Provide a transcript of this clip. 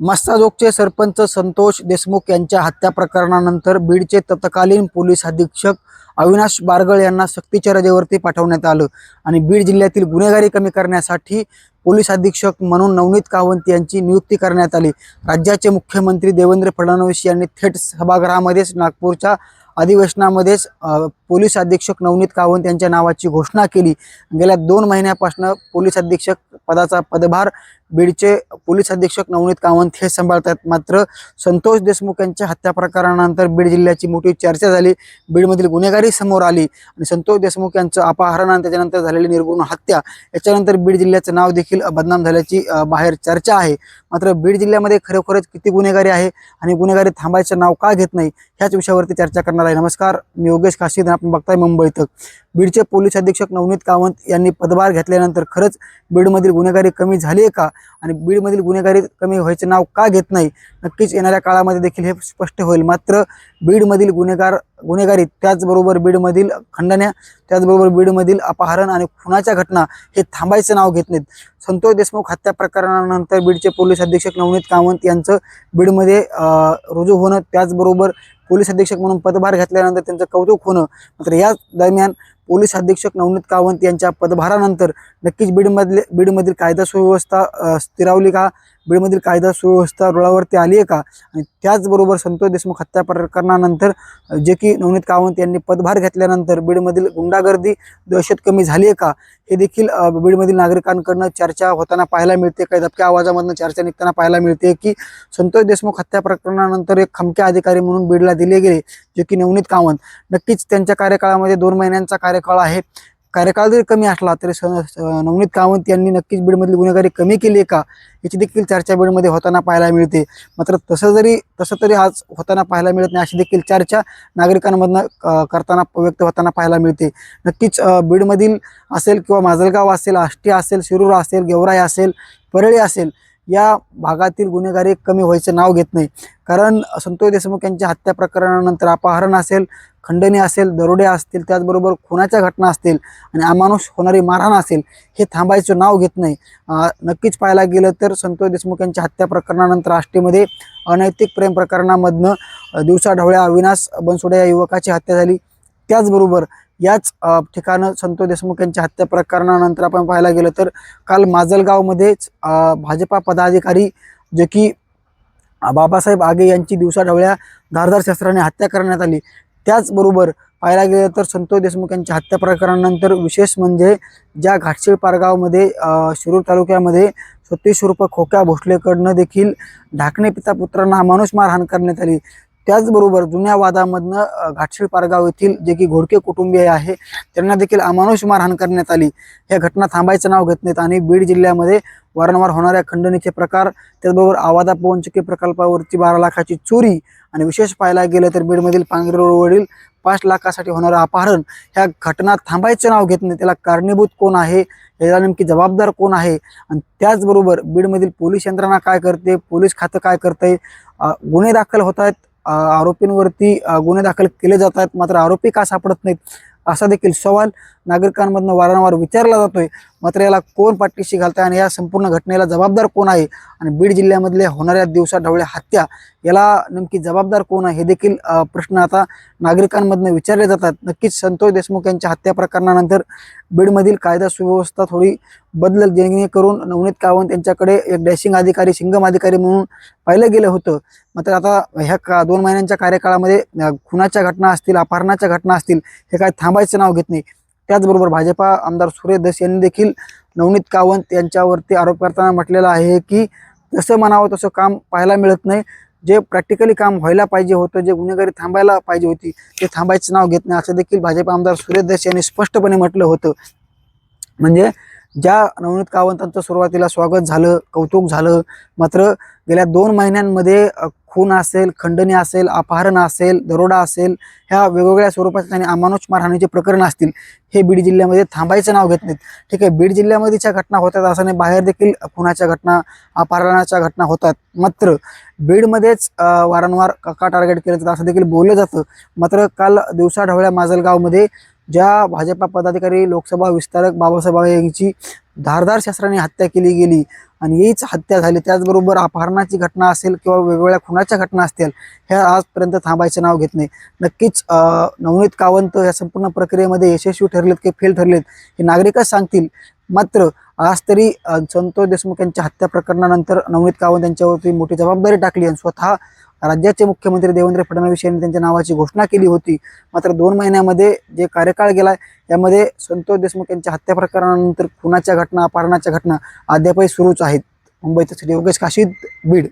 मस्ताजोगचे सरपंच संतोष देशमुख यांच्या हत्या प्रकरणानंतर बीडचे तत्कालीन पोलीस अधीक्षक अविनाश बारगळ यांना सक्तीच्या रजेवरती पाठवण्यात आलं. आणि बीड जिल्ह्यातील गुन्हेगारी कमी करण्यासाठी पोलीस अधीक्षक म्हणून नवनीत कावंत यांची नियुक्ती करण्यात आली. राज्याचे मुख्यमंत्री देवेंद्र फडणवीस यांनी थेट सभागृहामध्येच नागपूरच्या अधिवेशनामध्येच पोलीस अधीक्षक नवनीत कावंत यांच्या नावाची घोषणा केली. गेल्या दोन महिन्यापासून पोलीस अधीक्षक पदाचा पदभार बीडचे पोलीस अधीक्षक नवनीत कावंत हे सांभाळतात. मात्र संतोष देशमुख यांच्या हत्या प्रकारानंतर बीड जिल्ह्याची मोठी चर्चा झाली. बीडमधील गुन्हेगारी समोर आली आणि संतोष देशमुख यांचं अपहरण आणि त्याच्यानंतर झालेली निर्गुण हत्या याच्यानंतर बीड जिल्ह्याचं नाव देखील बदनाम झाल्याची बाहेर चर्चा आहे. मात्र बीड जिल्ह्यामध्ये खरोखरच किती गुन्हेगारी आहे आणि गुन्हेगारी थांबायचं नाव का घेत नाही ह्याच विषयावरती चर्चा करणार आहे. नमस्कार मी योगेश काशीद आपण बघताय मुंबई तक बीडचे पोलीस अधीक्षक नवनीत कावंत यांनी पदभार घेतल्यानंतर खरंच बीडमधील गुन्हेगारी कमी झाली आहे का? आणि बीडमधील गुन्हेगारी कमी व्हायचे नाव का घेत नाही नक्कीच येणाऱ्या काळामध्ये देखील हे स्पष्ट होईल. मात्र बीडमधील गुन्हेगार गुन्हेगारी त्याचबरोबर बीडमधील खंडण्या त्याचबरोबर बीडमधील अपहरण आणि खुनाच्या घटना हे थांबायचं नाव घेत नाहीत. संतोष देशमुख हत्या प्रकरणानंतर बीडचे पोलीस अधीक्षक नवनीत कामंत यांचं बीडमध्ये रुजू होणं त्याचबरोबर पोलीस अधीक्षक म्हणून पदभार घेतल्यानंतर त्यांचं कौतुक होणं मात्र याच दरम्यान पोलीस अधीक्षक नवनीत कावंत यांच्या पदभारानंतर नक्कीच बीडमधले बीडमधील कायदा सुव्यवस्था स्थिरावली का? बीडमधील कायदा सुव्यवस्था रुळावरती आली आहे का? आणि त्याचबरोबर संतोष देशमुख हत्या प्रकरणानंतर जे की नवनीत कावंत यांनी पदभार घेतल्यानंतर बीडमधील गुंडागर्दी दहशत कमी झाली आहे का? हे देखील बीडमधील नागरिकांकडनं चर्चा होताना पाहायला मिळते. काही दबक्या आवाजामधनं चर्चा निघताना पाहायला मिळते की संतोष देशमुख हत्या प्रकरणानंतर एक खमक्या अधिकारी म्हणून बीडला दिले गेले जे की नवनीत कावंत. नक्कीच त्यांच्या कार्यकाळामध्ये दोन महिन्यांचा कार्यकाळ आहे. कार्यकाळ जरी कमी असला तरी स नवनीत कावंत यांनी नक्कीच बीडमधली गुन्हेगारी कमी केली आहे का? याची देखील चर्चा बीडमध्ये होताना पाहायला मिळते. मात्र तसं जरी तसं तरी आज होताना पाहायला मिळत नाही अशी देखील चर्चा नागरिकांमधनं करताना व्यक्त होताना पाहायला मिळते. नक्कीच बीडमधील असेल किंवा माजलगाव असेल आष्टी असेल शिरूर असेल गेवराई असेल परळी असेल या भागातील गुन्हेगारी कमी व्हायचं नाव घेत नाही. कारण संतोष देशमुख यांच्या हत्या प्रकरणानंतर अपहरण असेल खंडणी असेल दरोडे असतील त्याचबरोबर खुनाच्या घटना असतील आणि अमानुष होणारी मारहाण असेल हे थांबायचं नाव घेत नाही. नक्कीच पाहायला गेलं तर संतोष देशमुख यांच्या हत्या प्रकरणानंतर आष्टीमध्ये अनैतिक प्रेम प्रकरणामधनं दिवसाढवळ्या अविनाश बनसोडे या युवकाची हत्या झाली. त्याचबरोबर याच ठिकाणं संतोष देशमुख यांच्या हत्या प्रकरणानंतर आपण पाहायला गेलं तर काल माजलगावमध्येच भाजपा पदाधिकारी जे की बाबासाहेब आगे यांची दिवसाढवळ्या धारदार शस्त्राने हत्या करण्यात आली. त्याचबरोबर पाहायला गेलं तर संतोष देशमुख यांच्या हत्या प्रकरणानंतर विशेष म्हणजे ज्या घाटशेळ पारगावमध्ये शिरूर तालुक्यामध्ये सतीश उर्फ खोक्या भोसलेकडनं देखील ढाकणे पिता पुत्रांना अमानुष मारहाण करण्यात आली. त्याचबरोबर जुन्या वादामधनं अं, घाटशीळ पारगाव येथील जे की घोडके कुटुंबीय आहे त्यांना देखील अमानुष मारहाण करण्यात आली. ह्या घटना थांबायचं नाव घेत नाहीत आणि बीड जिल्ह्यामध्ये वारंवार होणाऱ्या खंडणीचे प्रकार त्याचबरोबर आवादा पवनचक्की प्रकल्पावरची बारा लाखाची चोरी आणि विशेष पाहायला गेलं तर बीडमधील पांगरे रोडवरील पाच लाखासाठी होणारं अपहरण ह्या घटना थांबायचं नाव घेत नाही त्याला कारणीभूत कोण आहे? याला नेमकी जबाबदार कोण आहे? आणि त्याचबरोबर बीडमधील पोलीस यंत्रणा काय करते? पोलीस खातं काय करतंय? गुन्हे दाखल होत आहेत आरोपींवरती गुन्हे दाखल केले जात आहेत मात्र आरोपी का सापडत नाहीत? असा देखील सवाल नागरिकांमधनं वारंवार विचारला जातोय. मात्र याला कोण पाठीशी आहे आणि या संपूर्ण घटनेला जबाबदार कोण आहे? आणि बीड जिल्ह्यामधल्या होणाऱ्या दिवसाढवळ्या हत्या याला नेमकी जबाबदार कोण आहे? हे देखील प्रश्न आता नागरिकांमधनं विचारले जातात. नक्कीच संतोष देशमुख यांच्या हत्या प्रकरणानंतर बीडमधील कायदा सुव्यवस्था थोडी बदलत जेणेकरून नवनीत कावंत यांच्याकडे एक डॅशिंग अधिकारी सिंगम अधिकारी म्हणून पाहिलं गेलं होतं. मात्र आता ह्या का दोन महिन्यांच्या कार्यकाळामध्ये खुनाच्या घटना असतील अपहरणाच्या घटना असतील हे काय थांबायचं नाव घेत नाही. त्याचबरोबर भाजपा आमदार सुरेश यांनी देखील नवनीत कावंत यांच्यावरती आरोप करताना म्हटलेलं आहे की जसं म्हणावं तसं काम पाहायला मिळत नाही. जे प्रॅक्टिकली काम व्हायला पाहिजे होतं जे गुन्हेगारी थांबायला पाहिजे होती ते थांबायचं नाव घेत नाही असं देखील भाजप आमदार सुरेश यांनी स्पष्टपणे म्हटलं होतं. म्हणजे ज्या नवनीत कावंतांचं सुरुवातीला स्वागत झालं कौतुक झालं मात्र गेल्या दोन महिन्यांमध्ये खून असेल खंडणी असेल अपहरण असेल दरोडा असेल ह्या वेगवेगळ्या स्वरूपाचे आणि अमानुष मारहाणीचे प्रकरण असतील हे बीड जिल्ह्यामध्ये थांबायचं नाव घेत नाहीत. ठीक आहे बीड जिल्ह्यामध्येच्या घटना होतात असं नाही बाहेर देखील खुनाच्या घटना अपहरणाच्या घटना होतात. मात्र बीडमध्येच वारंवार का टार्गेट केलं जातं असं देखील बोललं जातं. मात्र काल दिवसाढवळ्या माजलगावमध्ये ज्या भाजपा पदाधिकारी लोकसभा विस्तारक बाबासाहेब यांची धारदार शस्त्राने हत्या केली गेली आणि हीच हत्या झाली. त्याचबरोबर अपहरणाची घटना असेल किंवा वेगवेगळ्या खुनाच्या घटना असतील ह्या आजपर्यंत थांबायचं नाव घेत नाही. नक्कीच नवनीत कावंत या संपूर्ण प्रक्रियेमध्ये यशस्वी ठरलेत की फेल ठरलेत हे नागरिकच सांगतील. मात्र आज तरी संतोष देशमुख यांच्या हत्या प्रकरणानंतर नवनीत कावंत यांच्यावरती मोठी जबाबदारी टाकली आणि स्वतः राज्याचे मुख्यमंत्री देवेंद्र फडणवीस यांनी त्यांच्या नावाची घोषणा केली होती. मात्र दोन महिन्यामध्ये जे कार्यकाळ गेला यामध्ये संतोष देशमुख यांच्या हत्या प्रकरणानंतर खुनाच्या घटना अपहरणाच्या घटना अद्यापही सुरूच आहेत. मुंबईत योगेश काशीद बीड.